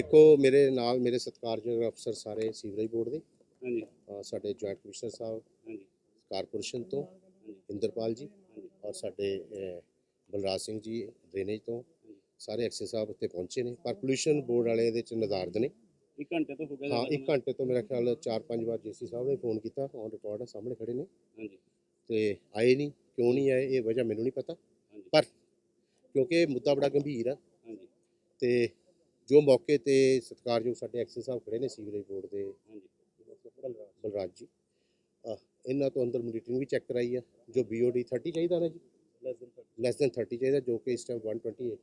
ਦੇਖੋ ਮੇਰੇ ਨਾਲ ਮੇਰੇ ਸਤਿਕਾਰਯੋਗ ਅਫਸਰ ਸਾਰੇ ਸੀਵਰੇਜ ਬੋਰਡ ਦੇ। ਹਾਂਜੀ। ਸਾਡੇ ਜੁਆਇੰਟ ਕਮਿਸ਼ਨਰ ਸਾਹਿਬ ਹਾਂਜੀ। ਕਾਰਪੋਰੇਸ਼ਨ ਤੋਂ ਇੰਦਰਪਾਲ ਜੀ ਔਰ ਸਾਡੇ ਬਲਰਾਜ ਸਿੰਘ ਜੀ ਡਰੇਨੇਜ ਤੋਂ ਸਾਰੇ ਐਕਸੇ ਸਾਹਿਬ ਉੱਤੇ ਪਹੁੰਚੇ ਨੇ। ਪਰ ਪੋਲੂਸ਼ਨ ਬੋਰਡ ਵਾਲੇ ਇਹਦੇ ਚ ਨਜ਼ਾਰਦ ਨੇ। ਇੱਕ ਘੰਟੇ ਤੋਂ ਹੋ ਗਿਆ ਹਾਂ ਇੱਕ ਘੰਟੇ ਤੋਂ ਮੇਰਾ ਖਿਆਲ 4-5 ਵਾਰ ਜੀਸੀ ਸਾਹਿਬ ਨੇ ਫੋਨ ਕੀਤਾ ਔਨ ਰਿਕਾਰਡ ਸਾਹਮਣੇ ਖੜੇ ਨੇ। ਹਾਂਜੀ। ਤੇ ਆਏ ਨਹੀਂ ਕਿਉਂ ਨਹੀਂ ਆਏ ਇਹ ਵਜ੍ਹਾ ਮੈਨੂੰ ਨਹੀਂ ਪਤਾ। ਪਰ ਕਿਉਂਕਿ ਮੁੱਦਾ ਬੜਾ ਗੰਭੀਰ ਆ। ਹਾਂਜੀ। ਤੇ ਜੋ ਮੌਕੇ ਤੇ ਸਤਿਕਾਰਯੋਗ ਸਾਡੇ ਐਕਸੇ ਸਾਹਿਬ ਖੜੇ ਨੇ ਸੀਵਰੇਜ ਬੋਰਡ ਦੇ ਹਾਂਜੀ। ਬਲਰਾਜ ਜੀ ਇਹਨਾਂ ਤੋਂ ਅੰਦਰ ਮੋਨੀਟਰਿੰਗ ਵੀ ਚੈੱਕ ਕਰਾਈ ਆ ਜੋ BOD 30 ਚਾਹੀਦਾ ਨਾ ਜੀ? ਲੈਸ ਦੈਨ 30 ਚਾਹੀਦਾ ਜੋ ਕਿ ਇਸ ਟਾਈਮ 128 ਹੈ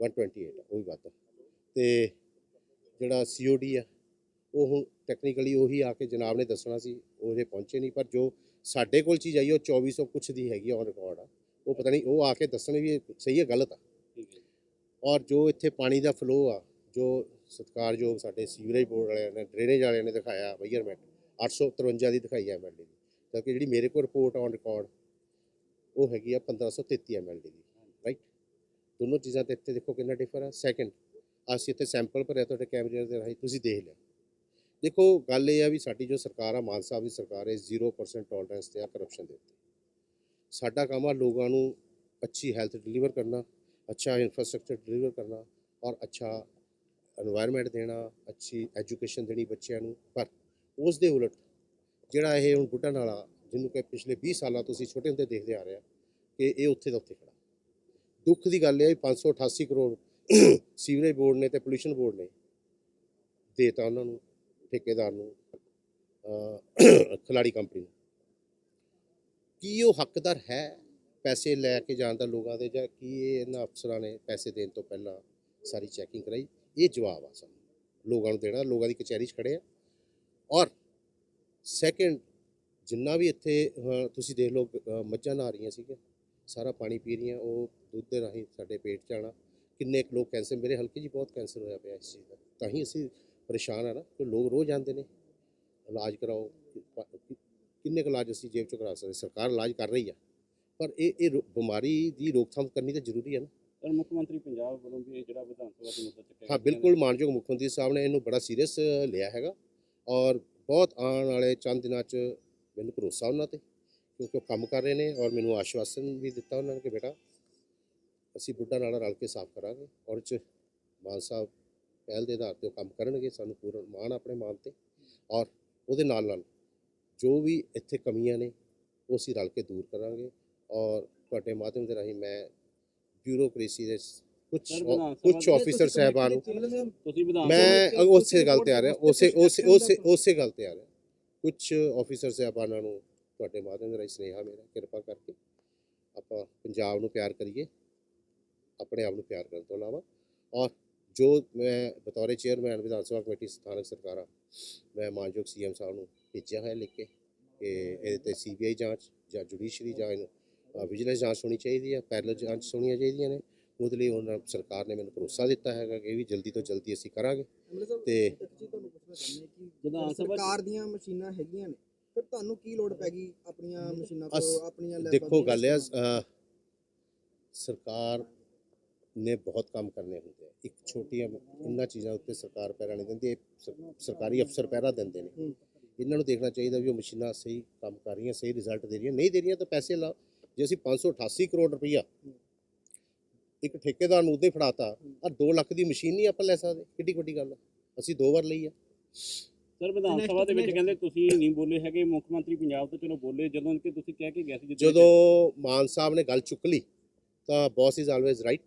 128 ਹੈ ਉਹ ਵੀ ਵੱਧ ਆ। ਤੇ ਜਿਹੜਾ COD ਆ ਉਹ ਹੁਣ ਟੈਕਨੀਕਲੀ ਉਹੀ ਆ ਕੇ ਜਨਾਬ ਨੇ ਦੱਸਣਾ ਸੀ ਉਹ ਜੇ ਪਹੁੰਚੇ ਨਹੀਂ ਪਰ ਜੋ ਸਾਡੇ ਕੋਲ ਚੀਜ਼ ਆਈ ਉਹ 2400 ਕੁਛ ਦੀ ਹੈਗੀ ਔਨ ਰਿਕਾਰਡ ਆ। ਉਹ ਪਤਾ ਨਹੀਂ ਉਹ ਆ ਕੇ ਦੱਸਣ ਵੀ ਸਹੀ ਹੈ ਗਲਤ ਆ। ਹੈ ਔਰ ਜੋ ਇੱਥੇ ਪਾਣੀ ਦਾ ਫਲੋ ਆ, ਜੋ ਸਤਿਕਾਰਯੋਗ ਸਾਡੇ ਸੀਵਰੇਜ ਬੋਰਡ ਵਾਲਿਆਂ ਨੇ ਡਰੇਨੇਜ ਵਾਲਿਆਂ ਨੇ ਦਿਖਾਇਆ ਮੈਜ਼ਰਮੈਂਟ 853 ਦੀ ਦਿਖਾਈ ਹੈ ਐਮਐਲਡੀ ਦੀ। ਕਿਉਂਕਿ ਜਿਹੜੀ ਮੇਰੇ ਕੋਲ ਰਿਪੋਰਟ ਔਨ ਰਿਕਾਰਡ ਉਹ ਹੈਗੀ ਆ 1533 ਐਮਐਲਡੀ ਦੀ ਰਾਈਟ ਦੋਨੋਂ ਚੀਜ਼ਾਂ ਤੇ ਇੱਥੇ ਦੇਖੋ ਕਿੰਨਾ ਡਿਫਰ ਆ। ਸੈਕੰਡ ਅਸੀਂ ਇੱਥੇ ਸੈਂਪਲ ਭਰਿਆ ਤੁਹਾਡੇ ਕੈਮਰੇ ਦੇ ਰਾਹੀਂ, ਤੁਸੀਂ ਦੇਖ ਲਿਆ। ਦੇਖੋ, ਗੱਲ ਇਹ ਆ ਵੀ ਸਾਡੀ ਜੋ ਸਰਕਾਰ ਆ, ਮਾਨ ਸਾਹਿਬ ਦੀ ਸਰਕਾਰ ਹੈ 0% ਟੋਲਰੈਂਸ ਤੇ ਆ ਕਰਪਸ਼ਨ ਦੇ ਉੱਤੇ। ਸਾਡਾ ਕੰਮ ਆ ਲੋਕਾਂ ਨੂੰ ਅੱਛੀ ਹੈਲਥ ਡਿਲੀਵਰ ਕਰਨਾ अच्छा इंफ्रास्ट्रक्चर ਡਿਲੀਵਰ ਕਰਨਾ ਔਰ ਅੱਛਾ এনवायरमेंट ਦੇਣਾ, ਅੱਛੀ ਐਜੂਕੇਸ਼ਨ ਦੇਣੀ ਬੱਚਿਆਂ ਨੂੰ, ਪਰ ਉਸ ਦੇ ਉਲਟ ਜਿਹੜਾ ਇਹ ਹੁਣ ਗੁੱਡਾ ਨਾਲਾ ਜਿਹਨੂੰ ਕਿ ਪਿਛਲੇ 20 ਸਾਲਾਂ ਤੋਂ ਅਸੀਂ ਛੋਟੇ ਹੁੰਦੇ ਦੇਖਦੇ ਆ ਰਹੇ ਆ ਕਿ ਇਹ ਉੱਥੇ ਦਾ ਉੱਥੇ ਖੜਾ। ਦੁੱਖ ਦੀ ਗੱਲ ਇਹ ਹੈ 588 ਕਰੋੜ ਸੀਵਰੇਜ ਬੋਰਡ ਨੇ ਤੇ ਪੋਲੂਸ਼ਨ ਬੋਰਡ ਨੇ ਦੇਤਾ ਉਹਨਾਂ ਨੂੰ, ਠੇਕੇਦਾਰ ਨੂੰ ਖਿਲਾੜੀ ਕੰਪਨੀ ਨੂੰ। ਕੀ ਉਹ ਹੱਕਦਾਰ ਹੈ? ਪੈਸੇ ਲੈ ਕੇ ਜਾਣ ਦਾ ਲੋਕਾਂ ਦੇ ਜਾਂ ਕੀ ਇਹ ਇਹਨਾਂ ਅਫਸਰਾਂ ਨੇ ਪੈਸੇ ਦੇਣ ਤੋਂ ਪਹਿਲਾਂ ਸਾਰੀ ਚੈਕਿੰਗ ਕਰਾਈ? ਇਹ ਜਵਾਬ ਆ ਸਾਨੂੰ। ਲੋਕਾਂ ਨੂੰ ਦੇਣਾ, ਲੋਕਾਂ ਦੀ ਕਚਹਿਰੀ 'ਚ ਖੜੇ ਆ। ਔਰ ਸੈਕੰਡ ਜਿੰਨਾ ਵੀ ਇੱਥੇ ਤੁਸੀਂ ਦੇਖ ਲਓ ਮੱਝਾਂ ਨਹਾ ਰਹੀਆਂ ਸੀਗੀਆਂ। ਸਾਰਾ ਪਾਣੀ ਪੀ ਰਹੀਆਂ, ਉਹ ਦੁੱਧ ਦੇ ਰਾਹੀਂ ਸਾਡੇ ਪੇਟ 'ਚ ਆਉਣਾ। ਕਿੰਨੇ ਕੁ ਲੋਕ ਕੈਂਸਰ ਮੇਰੇ ਹਲਕੇ 'ਚ ਬਹੁਤ ਕੈਂਸਰ ਹੋਇਆ ਪਿਆ ਇਸ ਚੀਜ਼ ਦਾ। ਤਾਂ ਹੀ ਅਸੀਂ ਪਰੇਸ਼ਾਨ ਆ ਨਾ, ਕਿ ਲੋਕ ਰੋਜ਼ ਆਉਂਦੇ ਨੇ। ਇਲਾਜ ਕਰਾਓ ਕਿੰਨੇ ਕੁ ਇਲਾਜ ਅਸੀਂ ਜੇਬ 'ਚੋਂ ਕਰਾ ਸਕਦੇ? ਸਰਕਾਰ ਇਲਾਜ ਕਰ ਰਹੀ ਆ। ਪਰ ਇਹ ਇਹ ਰੋ- ਬਿਮਾਰੀ ਦੀ ਰੋਕਥਾਮ ਕਰਨੀ ਤਾਂ ਜ਼ਰੂਰੀ ਹੈ ਨਾ। ਸਰ ਮੁੱਖ ਮੰਤਰੀ ਪੰਜਾਬ ਵੱਲੋਂ ਵੀ ਇਹ ਜਿਹੜਾ ਵਿਧਾਨ ਸਭਾ ਦੇ ਮੁੱਦਾ ਚੱਕਿਆ ਹਾਂ ਬਿਲਕੁਲ ਮਾਨਯੋਗ ਮੁੱਖ ਮੰਤਰੀ ਸਾਹਿਬ ਨੇ ਇਹਨੂੰ ਬੜਾ ਸੀਰੀਅਸ ਲਿਆ ਹੈਗਾ ਔਰ ਬਹੁਤ ਆਉਣ ਵਾਲੇ ਚੰਦ ਦਿਨਾਂ 'ਚ ਮੈਨੂੰ ਭਰੋਸਾ ਉਹਨਾਂ ਤੇ ਕਿਉਂਕਿ ਉਹ ਕੰਮ ਕਰ ਰਹੇ ਨੇ ਔਰ ਮੈਨੂੰ ਆਸ਼ਵਾਸਨ ਵੀ ਦਿੱਤਾ ਉਹਨਾਂ ਨੇ ਕਿ ਬੇਟਾ ਅਸੀਂ ਬੁੱਢਾ ਨਾਲ ਰਲ ਕੇ ਸਾਫ਼ ਕਰਾਂਗੇ ਔਰ ਇਹ 'ਚ ਮਾਨ ਸਾਹਿਬ ਪਹਿਲ ਦੇ ਆਧਾਰ ਤੇ ਉਹ ਕੰਮ ਕਰਨਗੇ ਸਾਨੂੰ ਪੂਰਨ ਮਾਣ ਆ ਆਪਣੇ ਮਾਨ ਤੇ ਔਰ ਉਹਦੇ ਨਾਲ ਨਾਲ ਜੋ ਵੀ ਇੱਥੇ ਕਮੀਆਂ ਨੇ ਉਹ ਅਸੀਂ ਰਲ ਕੇ ਦੂਰ ਕਰਾਂਗੇ ਔਰ ਤੁਹਾਡੇ ਮਾਧਿਅਮ ਦੇ ਰਾਹੀਂ ਮੈਂ ਬਿਊਰੋਕ੍ਰੇਸੀ ਦੇ ਕੁਝ ਕੁਝ ਆਫੀਸਰ ਸਾਹਿਬਾਨ ਨੂੰ ਮੈਂ ਉਸੇ ਗੱਲ ਤੇ ਆ ਰਿਹਾ ਉਸੇ ਉਸੇ ਉਸੇ ਉਸੇ ਗੱਲ ਤੇ ਆ ਰਿਹਾ। ਕੁਝ ਆਫੀਸਰ ਸਾਹਿਬਾਨਾਂ ਨੂੰ ਤੁਹਾਡੇ ਮਾਧਿਅਮ ਦੇ ਰਾਹੀਂ ਸੁਨੇਹਾ ਮੇਰਾ ਕਿਰਪਾ ਕਰਕੇ। ਆਪਾਂ ਪੰਜਾਬ ਨੂੰ ਪਿਆਰ ਕਰੀਏ ਆਪਣੇ ਆਪ ਨੂੰ ਪਿਆਰ ਕਰਨ ਤੋਂ ਇਲਾਵਾ। ਔਰ ਜੋ ਮੈਂ ਬਤੌਰੇ ਚੇਅਰਮੈਨ ਵਿਧਾਨ ਸਭਾ ਕਮੇਟੀ ਸਥਾਨਕ ਸਰਕਾਰਾਂ ਮੈਂ ਮਾਨਯੋਗ ਸੀਐਮ ਸਾਹਿਬ ਨੂੰ ਭੇਜਿਆ ਹੋਇਆ ਲਿਖ ਕੇ ਕਿ ਇਹਦੇ ਤੇ ਸੀਬੀਆਈ ਜਾਂਚ ਜਾਂ ਜੁਡੀਸ਼ਰੀ ਜਾਂ ਵਿਜੀਲੈਂਸ ਜਾਂਚ ਹੋਣੀ ਚਾਹੀਦੀ ਹੈ ਪੈਰਲਲ ਜਾਂਚ ਹੋਣੀਆਂ ਚਾਹੀਦੀਆਂ ਨੇ। ਉਹਦੇ ਲਈ ਉਹਨਾਂ ਸਰਕਾਰ ਨੇ ਮੈਨੂੰ ਭਰੋਸਾ ਦਿੱਤਾ ਹੈਗਾ ਕਿ ਇਹ ਵੀ ਜਲਦੀ ਤੋਂ ਜਲਦੀ ਅਸੀਂ ਕਰਾਂਗੇ। ਤੇ- ਸਰਕਾਰ ਦੀਆਂ ਮਸ਼ੀਨਾਂ ਹੈਗੀਆਂ ਨੇ ਫਿਰ ਤੁਹਾਨੂੰ ਕੀ ਲੋੜ ਪੈ ਗਈ ਆਪਣੀਆਂ ਮਸ਼ੀਨਾਂ ਤੋਂ ਆਪਣੀਆਂ ਲੈਬਾਂ ਦੇਖੋ ਗੱਲ ਇਹ ਆ, ਅ, ਸਰਕਾਰ ਨੇ ਬਹੁਤ ਕੰਮ ਕਰਨੇ ਹੁੰਦੇ ਆ। ਇੱਕ ਛੋਟੀਆਂ ਇੰਨਾ ਚੀਜ਼ਾਂ ਉੱਤੇ ਸਰਕਾਰ ਪਹਿਰਾ ਨਹੀਂ ਦਿੰਦੀ ਸਰਕਾਰੀ ਅਫਸਰ ਪਹਿਰਾ ਦਿੰਦੇ ਨੇ। ਹੂੰ। ਇਹਨਾਂ ਨੂੰ ਦੇਖਣਾ ਚਾਹੀਦਾ ਵੀ ਉਹ ਮਸ਼ੀਨਾਂ ਸਹੀ ਕੰਮ ਕਰ ਰਹੀਆਂ ਸਹੀ ਰਿਜ਼ਲਟ ਦੇ ਰਹੀਆਂ ਨਹੀਂ ਦੇ ਰਹੀਆਂ ਤਾਂ ਪੈਸੇ ਲਾਓ। ਜੇ ਅਸੀਂ 588 ਕਰੋੜ ਰੁਪਈਆ ਇੱਕ ਠੇਕੇਦਾਰ ਨੂੰ ਉਹਦੇ ਫੜਾਤਾ ਆ 2 ਲੱਖ ਦੀ ਮਸ਼ੀਨ ਨਹੀਂ ਆਪਾਂ ਲੈ ਸਕਦੇ। ਕਿੱਡੀ ਵੱਡੀ ਗੱਲ ਅਸੀਂ ਦੋ ਵਾਰ ਲਈ ਆ। ਸਰ ਵਿਧਾਨ ਸਭਾ ਦੇ ਵਿੱਚ ਕਹਿੰਦੇ ਤੁਸੀਂ ਨਹੀਂ ਬੋਲੇ ਹੈਗੇ ਮੁੱਖ ਮੰਤਰੀ ਪੰਜਾਬ ਤੋਂ ਚਲੋ ਬੋਲੇ ਜਦੋਂ ਕਿ ਤੁਸੀਂ ਕਹਿ ਕੇ ਗਏ ਸੀ ਜਿੱਦਾਂ ਜਦੋਂ ਮਾਨ ਸਾਹਿਬ ਨੇ ਗੱਲ ਚੁੱਕ ਲਈ ਤਾਂ ਬੌਸ ਇਜ਼ ਆਲਵੇਜ਼ ਰਾਈਟ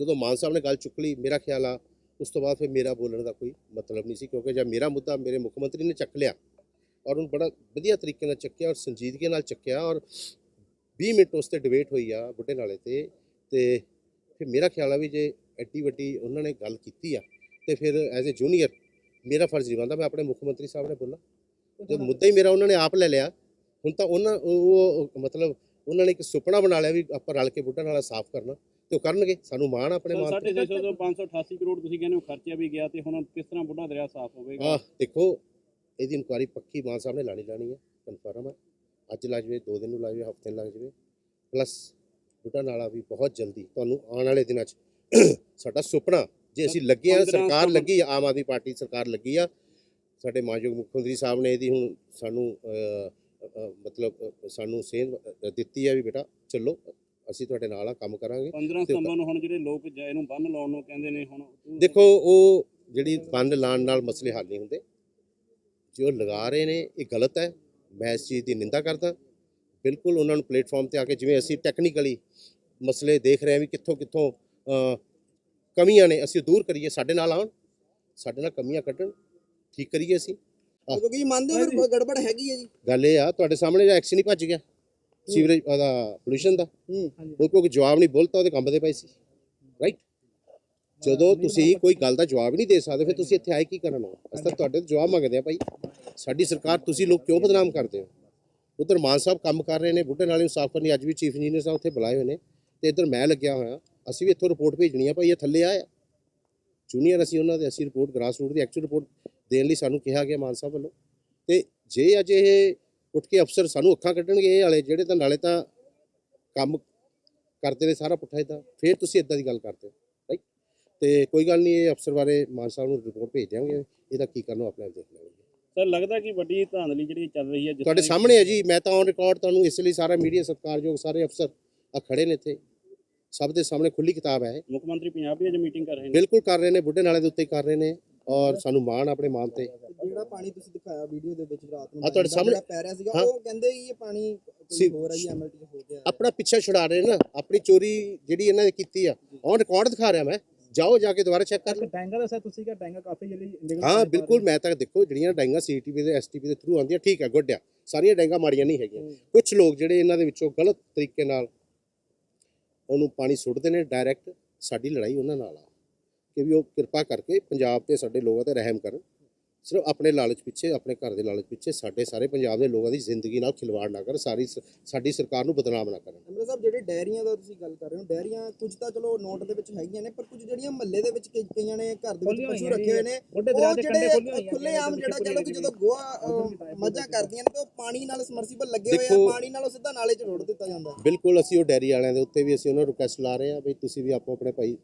ਜਦੋਂ ਮਾਨ ਸਾਹਿਬ ਨੇ ਗੱਲ ਚੁੱਕ ਲਈ ਮੇਰਾ ਖਿਆਲ ਆ ਉਸ ਤੋਂ ਬਾਅਦ ਫਿਰ ਮੇਰਾ ਬੋਲਣ ਦਾ ਕੋਈ ਮਤਲਬ ਨਹੀਂ ਸੀ ਕਿਉਂਕਿ ਜਦ ਮੇਰਾ ਮੁੱਦਾ ਮੇਰੇ ਮੁੱਖ ਮੰਤਰੀ ਨੇ ਚੱਕ ਲਿਆ। ਔਰ ਉਹਨੂੰ ਬੜਾ ਵਧੀਆ ਤਰੀਕੇ ਨਾਲ ਚੱਕਿਆ ਔਰ ਸੰਜੀਦਗੀ ਨਾਲ ਚੱਕਿਆ ਔਰ 20 ਮਿੰਟ ਉਸ ਤੇ ਡਿਬੇਟ ਹੋਈ ਆ ਬੁੱਢੇ ਨਾਲੇ ਤੇ ਤੇ ਫਿਰ ਮੇਰਾ ਖਿਆਲ ਆ ਵੀ ਜੇ ਐਡੀ ਵੱਡੀ ਉਹਨਾਂ ਨੇ ਗੱਲ ਕੀਤੀ ਆ ਤੇ ਫਿਰ ਐਜ਼ ਅ ਜੂਨੀਅਰ ਮੇਰਾ ਫਰਜ਼ ਨਹੀਂ ਬਣਦਾ ਮੈਂ ਆਪਣੇ ਮੁੱਖ ਮੰਤਰੀ ਸਾਹਿਬ ਨੇ ਬੋਲਾਂ ਜਦ ਮੁੱਦਾ ਹੀ ਮੇਰਾ ਉਹਨਾਂ ਨੇ ਆਪ ਲੈ ਲਿਆ ਹੁਣ ਤਾਂ ਉਹਨਾਂ ਉਹ ਮਤਲਬ ਉਹਨਾਂ ਨੇ ਇੱਕ ਸੁਪਨਾ ਬਣਾ ਲਿਆ ਵੀ ਆਪਾਂ ਰਲ ਕੇ ਬੁੱਢਾ ਨਾਲਾ ਸਾਫ਼ ਕਰਨਾ ਤੇ ਉਹ ਕਰਨਗੇ ਸਾਨੂੰ ਮਾਣ ਆਪਣੇ ਮਾਣ ਤੇ। 650 ਤੋਂ 588 ਕਰੋੜ ਤੁਸੀਂ ਕਹਿੰਦੇ ਹੋ ਖਰਚਿਆ ਵੀ ਗਿਆ ਤੇ ਹੁਣ ਕਿਸ ਤਰ੍ਹਾਂ ਬੁੱਢਾ ਦਰਿਆ ਸਾਫ਼ ਹੋਵੇਗਾ? ਆਹ ਦੇਖੋ ਇਹਦੀ ਇਨਕੁਆਰੀ ਪੱਕੀ ਮਾਨ ਸਾਹਿਬ ਨੇ ਲਾਣੀ ਲਾਣੀ ਹੈ ਕਨਫਰਮ ਹੈ ਅੱਜ ਲੱਗ ਜਵੇ ਦੋ ਦਿਨ ਨੂੰ ਲੱਗ ਜਵੇ ਹਫ਼ਤੇ ਨੂੰ ਲੱਗ ਜਵੇ। ਪਲੱਸ ਬੁੱਢਾ ਨਾਲਾ ਵੀ ਬਹੁਤ ਜਲਦੀ ਤੁਹਾਨੂੰ ਆਉਣ ਵਾਲੇ ਦਿਨਾਂ 'ਚ ਸਾਡਾ ਸੁਪਨਾ ਜੇ ਅਸੀਂ ਲੱਗੇ ਆ ਸਰਕਾਰ ਲੱਗੀ ਆ, ਆਮ ਆਦਮੀ ਪਾਰਟੀ ਸਰਕਾਰ ਲੱਗੀ ਆ ਸਾਡੇ ਮਾਨਯੋਗ ਮੁੱਖ ਮੰਤਰੀ ਸਾਹਿਬ ਨੇ ਇਹਦੀ ਹੁਣ ਸਾਨੂੰ ਮਤਲਬ ਸਾਨੂੰ ਸੇਧ ਦਿੱਤੀ ਹੈ ਵੀ ਬੇਟਾ ਚੱਲੋ ਅਸੀਂ ਤੁਹਾਡੇ ਨਾਲ ਆ ਕੰਮ ਕਰਾਂਗੇ। 15 ਤੇ- ਸਤੰਬਰ ਨੂੰ ਹੁਣ ਜਿਹੜੇ ਲੋਕ ਇਹਨੂੰ ਬੰਨ ਲਾਉਣ ਨੂੰ ਕਹਿੰਦੇ ਨੇ ਹੁਣ ਦੇਖੋ ਉਹ ਜਿਹੜੀ ਬੰਦ ਲਾਣ ਨਾਲ ਮਸਲੇ ਹੱਲ ਨਹੀਂ ਹੁੰਦੇ। ਜੋ ਲਗਾ ਰਹੇ ਨੇ ਇਹ ਗਲਤ ਹੈ। ਮੈਂ ਇਸ ਚੀਜ਼ ਦੀ ਨਿੰਦਾ ਕਰਦਾ। ਬਿਲਕੁਲ ਉਹਨਾਂ ਨੂੰ ਪਲੇਟਫਾਰਮ ਤੇ ਆ ਕੇ ਜਿਵੇਂ ਅਸੀਂ ਟੈਕਨੀਕਲੀ ਮਸਲੇ ਦੇਖ ਰਹੇ ਹਾਂ ਵੀ ਕਿੱਥੋਂ ਕਿੱਥੋਂ ਕਮੀਆਂ ਨੇ ਅਸੀਂ ਦੂਰ ਕਰੀਏ ਸਾਡੇ ਨਾਲ ਆਉਣ ਸਾਡੇ ਨਾਲ ਕਮੀਆਂ ਕੱਢਣ ਠੀਕ ਕਰੀਏ ਅਸੀਂ। ਕਿਉਂਕਿ ਮੰਨਦੇ ਹੋ ਫਿਰ ਗੜਬੜ ਹੈਗੀ ਹੈ ਜੀ। ਗੱਲ ਇਹ ਆ ਤੁਹਾਡੇ ਸਾਹਮਣੇ ਜਿਹੜਾ ਐਕਸ਼ਨ ਹੀ ਭੱਜ ਗਿਆ। ਸੀਵਰੇਜ ਦਾ ਪੋਲੂਸ਼ਨ ਦਾ। ਹੂੰ। ਉਹ ਕੋਈ ਜਵਾਬ ਨਹੀਂ ਬੋਲਤਾ ਉਹਦੇ ਕੰਮ ਦੇ ਪਏ ਸੀ। ਰਾਈਟ ਜਦੋਂ ਤੁਸੀਂ ਕੋਈ ਗੱਲ ਦਾ ਜਵਾਬ ਨਹੀਂ ਦੇ ਸਕਦੇ ਫਿਰ ਤੁਸੀਂ ਇੱਥੇ ਆਏ ਕੀ ਕਰਨ ਹੋ ਅਸੀਂ ਤਾਂ ਤੁਹਾਡੇ ਤੋਂ ਜਵਾਬ ਮੰਗਦੇ ਆ ਭਾਈ। ਸਾਡੀ ਸਰਕਾਰ ਤੁਸੀਂ ਲੋਕ ਕਿਉਂ ਬਦਨਾਮ ਕਰਦੇ ਹੋ? ਉਧਰ ਮਾਨ ਸਾਹਿਬ ਕੰਮ ਕਰ ਰਹੇ ਨੇ, ਬੁੱਢੇ ਨਾਲੇ ਨੂੰ ਸਾਫ਼ ਕਰਨੀ, ਅੱਜ ਵੀ ਚੀਫ ਇੰਜੀਨੀਅਰ ਸਾਹਿਬ ਉੱਥੇ ਬੁਲਾਏ ਹੋਏ ਨੇ ਤੇ ਇੱਧਰ ਮੈਂ ਲੱਗਿਆ ਹੋਇਆ, ਅਸੀਂ ਵੀ ਇੱਥੋਂ ਰਿਪੋਰਟ ਭੇਜਣੀ ਆ ਭਾਈ, ਇਹ ਥੱਲੇ ਆਇਆ। ਜੂਨੀਅਰ ਅਸੀਂ ਉਹਨਾਂ ਦੇ, ਅਸੀਂ ਰਿਪੋਰਟ ਗ੍ਰਾਸ ਰੂਟ ਦੀ ਐਕਚੁਅਲ ਰਿਪੋਰਟ ਦੇਣ ਲਈ ਸਾਨੂੰ ਕਿਹਾ ਗਿਆ ਮਾਨ ਸਾਹਿਬ ਵੱਲੋਂ। ਤੇ ਜੇ ਅੱਜ ਇਹ ਉੱਠ ਕੇ ਅਫਸਰ ਸਾਨੂੰ ਅੱਖਾਂ ਕੱਢਣਗੇ, ਇਹ ਵਾਲੇ ਜਿਹੜੇ ਤਾਂ ਨਾਲੇ ਤਾਂ ਕੰਮ ਕਰਦੇ ਨੇ ਸਾਰਾ ਪੁੱਠਾ ਇਦਾਂ ਫਿਰ ਤੁਸੀਂ ਇਦਾਂ ਦੀ ਗੱਲ ਕਰਦੇ ਹੋ ਰਾਈਟ ਤੇ ਕੋਈ ਗੱਲ ਨਹੀਂ, ਇਹ ਅਫਸਰ ਬਾਰੇ ਮਾਨ ਸਾਹਿਬ ਨੂੰ ਰਿਪੋਰਟ ਭੇਜ ਦਿਆਂਗੇ, ਇਹਦਾ ਕੀ ਕਰਨਾ ਉਹ ਆਪਣੇ ਆਪ ਦੇਖ ਲੈਣਗੇ। ਸਰ ਲੱਗਦਾ ਕਿ ਵੱਡੀ ਧਾਂਦਲੀ ਜਿਹੜੀ ਚੱਲ ਰਹੀ ਹੈ ਜਿਸ ਤੁਹਾਡੇ ਸਾਹਮਣੇ ਹੈ ਜੀ ਮੈਂ ਤਾਂ ਔਨ ਰਿਕਾਰਡ ਤੁਹਾਨੂੰ ਇਸ ਲਈ ਸਾਰਾ ਮੀਡੀਆ ਸਤਿਕਾਰਯੋਗ ਸਾਰੇ ਅਫਸਰ ਆ ਖੜੇ ਨੇ ਇੱਥੇ। ਸਭ ਦੇ ਸਾਹਮਣੇ ਖੁੱਲੀ ਕਿਤਾਬ ਹੈ। ਮੁੱਖ ਮੰਤਰੀ ਪੰਜਾਬ ਵੀ ਅੱਜ ਮੀਟਿੰਗ ਕਰ ਰਹੇ ਨੇ। ਬਿਲਕੁਲ ਕਰ ਰਹੇ ਨੇ ਬੁੱਢੇ ਨਾਲੇ ਦੇ ਉੱਤੇ ਹੀ ਕਰ ਰਹੇ ਨੇ ਔਰ ਸਾਨੂੰ ਮਾਣ ਆਪਣੇ ਮਾਨ ਤੇ। ਜਿਹੜਾ ਪਾਣੀ ਤੁਸੀਂ ਦਿਖਾਇਆ ਵੀਡੀਓ ਦੇ ਵਿੱਚ ਰਾਤ ਨੂੰ ਆਹ ਤੁਹਾਡੇ ਸਾਹਮਣੇ- ਪੈ ਰਿਹਾ ਸੀਗਾ ਹਾਂ। ਉਹ ਕਹਿੰਦੇ ਇਹ ਪਾਣੀ ਕੋਈ ਹੋਰ ਆਈ ਐਮਐਲਟੀ ਹੋ ਗਿਆ। ਆਪਣਾ ਪਿੱਛਾ ਛੁਡਾ ਰਹੇ ਨੇ ਨਾ ਆਪਣੀ ਚੋਰੀ ਜਿਹੜੀ ਇਹਨਾਂ ਨੇ ਕੀਤੀ ਆ ਔਨ ਰਿਕਾਰਡ ਦਿਖਾ ਰਿਹਾ ਮੈਂ। ਜਾਓ ਜਾ ਕੇ ਦੁਬਾਰਾ ਚੈੱਕ ਕਰ ਲਓ। ਡੈਂਗਾ ਦਾ ਸਰ ਤੁਸੀਂ ਕਿਹਾ ਡੈਂਗਾ ਕਾਫੀ ਜਿਹੜੀ ਨਿਕਲ ਹਾਂ ਬਿਲਕੁਲ ਮੈਂ ਤਾਂ ਦੇਖੋ ਜਿਹੜੀਆਂ ਡਾਂਗਾ ਸੀਟੀਪੀ ਦੇ ਐਸਟੀਪੀ ਦੇ ਥਰੂ ਆਉਂਦੀਆਂ ਠੀਕ ਹੈ ਗੁੱਡ ਆ। ਸਾਰੀਆਂ ਡਾਂਗਾ ਮਾੜੀਆਂ ਨਹੀਂ ਹੈਗੀਆਂ। ਕੁਝ ਲੋਕ ਜਿਹੜੇ ਇਹਨਾਂ ਦੇ ਵਿੱਚੋਂ ਗਲਤ ਤਰੀਕੇ ਨਾਲ ਉਹਨੂੰ ਪਾਣੀ ਸੁੱਟਦੇ ਨੇ ਡਾਇਰੈਕਟ ਸਾਡੀ ਲੜਾਈ ਉਹਨਾਂ ਨਾਲ ਆ। ਕਿ ਵੀ ਉਹ ਕਿਰਪਾ ਕਰਕੇ ਪੰਜਾਬ ਤੇ ਸਾਡੇ ਲੋਕਾਂ ਤੇ ਰਹਿਮ ਕਰਨ। ਸਿਰਫ ਆਪਣੇ ਲਾਲਚ ਪਿੱਛੇ ਆਪਣੇ ਘਰ ਦੇ ਲਾਲਚ ਪਿੱਛੇ ਸਾਡੇ ਸਾਰੇ ਪੰਜਾਬ ਦੇ ਲੋਕਾਂ ਦੀ ਜ਼ਿੰਦਗੀ ਨਾਲ ਖਿਲਵਾੜ ਨਾ ਕਰਨ ਸਾਰੀ ਸ- ਸਾਡੀ ਸਰਕਾਰ ਨੂੰ ਬਦਨਾਮ ਨਾ ਕਰਨ। ਅਮਰ ਸਾਹਿਬ ਜਿਹੜੇ ਡੈਰੀਆਂ ਦਾ ਤੁਸੀਂ ਗੱਲ ਕਰ ਰਹੇ ਹੋ ਡੈਰੀਆਂ ਕੁਝ ਤਾਂ ਚਲੋ ਨੋਟ ਦੇ ਵਿੱਚ ਹੈਗੀਆਂ ਨੇ ਪਰ ਕੁਝ ਜਿਹੜੀਆਂ ਮਹੱਲੇ ਦੇ ਵਿੱਚ ਕਈ- ਕਈਆਂ ਨੇ ਘਰ ਦੇ ਵਿੱਚ ਖੁੱਲੀਆਂ ਪਸ਼ੂ ਹੋਈਆਂ ਰੱਖੇ ਹੋਏ ਨੇ ਦਰਿਆ ਉਹ ਦੇ ਕੰਢੇ ਜਿਹੜੇ ਹੋਈਆਂ ਖੁੱਲੇ ਆਮ ਜਿਹੜਾ ਲਓ ਕਿ ਜਦੋਂ ਗੋਆ ਮੱਝਾਂ ਕਰਦੀਆਂ ਨੇ ਤੇ ਉਹ ਪਾਣੀ ਨਾਲ ਸਮਰਸੀਬਲ ਲੱਗੇ ਹੋਏ ਆ ਦੇਖੋ- ਪਾਣੀ ਨਾਲ ਉਹ ਸਿੱਧਾ ਨਾਲੇ 'ਚ ਰੋੜ ਦਿੱਤਾ ਜਾਂਦਾ। ਬਿਲਕੁਲ ਅਸੀਂ ਉਹ ਡੈਰੀ ਵਾਲਿਆਂ ਦੇ ਉੱਤੇ ਵੀ ਅਸੀਂ ਉਹਨਾਂ ਨੂੰ ਰਿਕੁਐਸਟ ਲਾ ਰਹੇ ਹਾਂ ਵੀ ਤੁਸੀਂ ਵੀ ਆਪੋ ਆਪਣੇ ਭਾਈ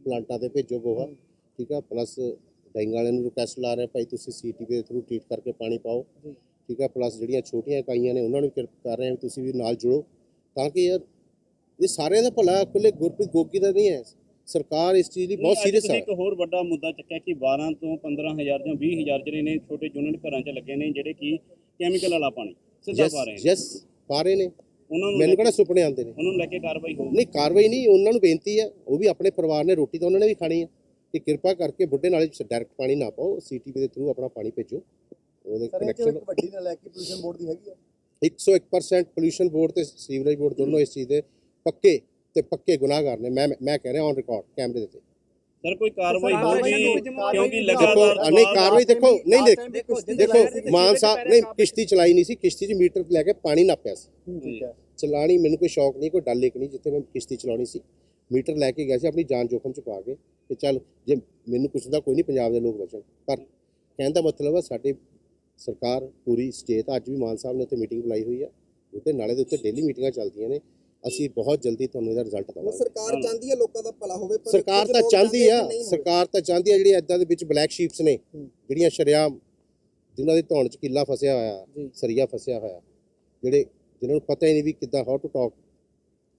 ਪਲਾਂਟਾਂ ਤੇ ਭੇਜੋ ਗੋਹਾ ਠੀਕ ਆ ਪਲੱਸ ਡੈਂਗ ਵਾਲਿਆਂ ਨੂੰ ਰਿਕੁਐਸਟ ਲਾ ਰਹੇ ਹਾਂ ਭਾਈ ਤੁਸੀਂ ਸੀਟੀਪੀ ਦੇ ਥਰੂ ਟ੍ਰੀਟ ਕਰਕੇ ਪਾਣੀ ਪਾਓ। ਠੀਕ ਆ ਪਲੱਸ ਜਿਹੜੀਆਂ ਛੋਟੀਆਂ ਇਕਾਈਆਂ ਨੇ ਉਹਨਾਂ ਨੂੰ ਕਿਰਪ ਕਰ ਰਹੇ ਹਾਂ ਤੁਸੀਂ ਵੀ ਨਾਲ ਜੁੜੋ ਤਾਂ ਕਿ ਯਾਰ ਇਹ ਸਾਰਿਆਂ ਦਾ ਭਲਾ ਇਕੱਲੇ ਗੁਰਪ੍ਰੀਤ ਗੋਗੀ ਦਾ ਨਹੀਂ ਹੈ। ਸਰਕਾਰ ਇਸ ਚੀਜ਼ ਲਈ ਬਹੁਤ ਸੀਰੀਅਸ ਹੈ ਇੱਕ ਹੋਰ ਵੱਡਾ ਮੁੱਦਾ ਚੱਕਿਆ ਕਿ 12 ਤੋਂ 15000 ਜਾਂ 20000 ਜਿਹੜੇ ਨੇ ਛੋਟੇ ਯੂਨਿਟ ਘਰਾਂ 'ਚ ਲੱਗੇ ਨੇ ਜਿਹੜੇ ਕਿ ਕੈਮੀਕਲ ਵਾਲਾ ਪਾਣੀ ਸਿੱਧਾ ਪਾ ਰਹੇ ਨੇ। ਯੈਸ ਪਾ ਰਹੇ ਨੇ। ਉਹਨਾਂ ਨੂੰ ਮੈਨੂੰ ਕਿਹੜਾ ਸੁਪਨੇ ਆਉਂਦੇ ਨੇ। ਉਹਨਾਂ ਨੂੰ ਲੈ ਕੇ ਕਾਰਵਾਈ ਹੋਊਗੀ। ਨਹੀਂ ਕਾਰਵਾਈ ਨਹੀਂ ਉਹਨਾਂ ਨੂੰ ਬੇਨਤੀ ਹੈ ਉਹ ਵੀ ਆਪਣੇ ਪਰਿਵਾਰ ਨੇ ਰੋਟੀ ਤਾਂ ਉਹਨਾਂ ਨੇ ਵੀ ਖਾਣੀ ਹੈ ਕਿ ਕਿਰਪਾ ਕਰਕੇ ਬੁੱਢੇ ਨਾਲੇ ਚ ਡਾਇਰੈਕਟ ਪਾਣੀ ਨਾ ਪਾਓ ਸੀਟੀਪੀ ਦੇ ਥਰੂ ਆਪਣਾ ਪਾਣੀ ਭੇਜੋ। ਉਹਦੇ ਕਨੈਕਸ਼ਨ ਵੱਡੀ ਨਾਲ ਲੈ ਕੇ ਪੋਲੂਸ਼ਨ ਬੋਰਡ ਦੀ ਹੈਗੀ ਆ 101% ਪੋਲੂਸ਼ਨ ਬੋਰਡ ਤੇ ਸੀਵਰੇਜ ਬੋਰਡ ਦੋਨੋਂ ਇਸ ਚੀਜ਼ ਦੇ ਪੱਕੇ ਤੇ ਪੱਕੇ ਗੁਨਾਹਗਾਰ ਨੇ। ਮੈਂ ਮੈਂ ਕਹਿ ਰਿਹਾ ਔਨ ਰਿਕਾਰਡ ਕੈਮਰੇ ਦੇ ਤੇ ਸਰ ਕੋਈ ਕਾਰਵਾਈ ਸਰ, ਹੋਊਗੀ ਨੂੰ ਕਿਉਂਕਿ ਨਹੀਂ ਦੇਖੋ ਲਗਾਤਾਰ ਨਹੀਂ ਕਾਰਵਾਈ ਦੇਖੋ ਨਹੀਂ ਦੇਖ ਦੇਖੋ ਦੇਖੋ ਮਾਨ ਸਾਹਿਬ ਨੇ ਕਿਸ਼ਤੀ ਚਲਾਈ ਨਹੀਂ ਸੀ ਕਿਸ਼ਤੀ 'ਚ ਮੀਟਰ ਲੈ ਕੇ ਪਾਣੀ ਨਾਪਿਆ ਸੀ। ਠੀਕ ਹੈ। ਚਲਾਣੀ ਮੈਨੂੰ ਕੋਈ ਸ਼ੌਕ ਨਹੀਂ ਕੋਈ ਡਰ ਲੇਕ ਨਹੀਂ ਜਿੱਥੇ ਮੈਂ ਕਿਸ਼ਤੀ ਚਲਾਉਣੀ ਸੀ। ਮੀਟਰ ਲੈ ਕੇ ਗਿਆ ਸੀ ਆਪਣੀ ਜਾਨ ਜੋਖਮ ਚ ਪਾ ਕੇ। ਕਿ ਚੱਲ ਜੇ ਮੈਨੂੰ ਕੁਛ ਦਾ ਕੋਈ ਨਹੀਂ ਪੰਜਾਬ ਦੇ ਲੋਕ ਬਚਣ ਪਰ ਕਹਿਣ ਦਾ ਮਤਲਬ ਹੈ ਸਾਡੀ ਸਰਕਾਰ ਪੂਰੀ ਸਟੇਟ ਅੱਜ ਵੀ ਮਾਨ ਸਾਹਿਬ ਨੇ ਉੱਥੇ ਮੀਟਿੰਗ ਬੁਲਾਈ ਹੋਈ ਹੈ ਉੱਤੇ ਨਾਲੇ ਦੇ ਉੱਤੇ ਡੇਲੀ ਮੀਟਿੰਗਾਂ ਚੱਲਦੀਆਂ ਨੇ ਅਸੀਂ ਬਹੁਤ ਜਲਦੀ ਤੁਹਾਨੂੰ ਇਹਦਾ ਰਿਜ਼ਲਟ ਦਵਾਂਗੇ ਸਰਕਾਰ ਚਾਹੁੰਦੀ ਹੈ ਲੋਕਾਂ ਦਾ ਭਲਾ ਹੋਵੇ ਪਰ ਸਰਕਾਰ ਤਾਂ ਚਾਹੁੰਦੀ ਆ। ਸਰਕਾਰ ਤਾਂ ਚਾਹੁੰਦੀ ਆ ਜਿਹੜੀ ਐਦਾਂ ਦੇ ਵਿੱਚ ਬਲੈਕ ਸ਼ੀਪਸ ਨੇ। ਜਿਹੜੀਆਂ ਸ਼ਰਿਆਮ ਜਿਨ੍ਹਾਂ ਦੀ ਧੌਣ ਚ ਕਿੱਲਾ ਫਸਿਆ ਹੋਇਆ। ਸਰੀਆ ਫਸਿਆ ਹੋਇਆ ਜਿਹੜੇ ਜਿਨ੍ਹਾਂ ਨੂੰ ਪਤਾ ਹੀ ਨਹੀਂ ਵੀ ਕਿੱਦਾਂ ਹਾਊ ਟੂ ਟਾਕ।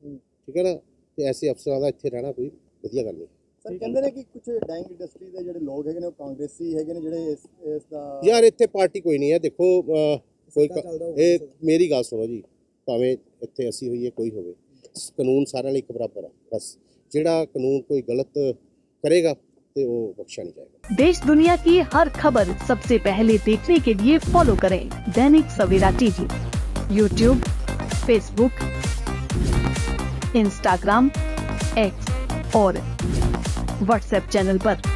ਠੀਕ ਹੈ ਨਾ ਤੇ ਐਸੇ ਅਫਸਰਾਂ ਦਾ ਇੱਥੇ ਰਹਿਣਾ ਕੋਈ ਵਧੀਆ ਗੱਲ ਨਹੀਂ ਸਰ ਕਹਿੰਦੇ ਨੇ ਕਿ ਕੁਝ ਡਾਈਂਗ ਇੰਡਸਟਰੀ ਦੇ ਜਿਹੜੇ ਲੋਕ ਹੈਗੇ ਨੇ ਉਹ ਕਾਂਗਰਸੀ ਹੈਗੇ ਨੇ ਜਿਹੜੇ ਇਸ ਇਸ ਦਾ ਯਾਰ ਇੱਥੇ ਪਾਰਟੀ ਕੋਈ ਨਹੀਂ ਹੈ ਦੇਖੋ ਅਹ, ਕੋਈ ਸਿੱਧਾ ਕ- ਚੱਲਦਾ ਹੋਊਗਾ ਇਹ ਸਰ। ਮੇਰੀ ਗੱਲ ਸੁਣੋ ਜੀ ਭਾਵੇਂ ਇੱਥੇ ਅਸੀਂ ਹੋਈਏ ਕੋਈ ਹੋਵੇ ਕਾਨੂੰਨ ਸਾਰਿਆਂ ਲਈ ਇੱਕ ਬਰਾਬਰ ਹੈ ਬਸ ਜਿਹੜਾ ਕਾਨੂੰਨ ਕੋਈ ਗਲਤ ਕਰੇਗਾ ਤੇ ਉਹ ਬਖਸ਼ਿਆ ਨਹੀਂ ਜਾਏਗਾ देश दुनिया की हर खबर सबसे पहले देखने के लिए फॉलो करें Dainik Savera TV YouTube Facebook Instagram X और व्हाट्सएप चैनल पर।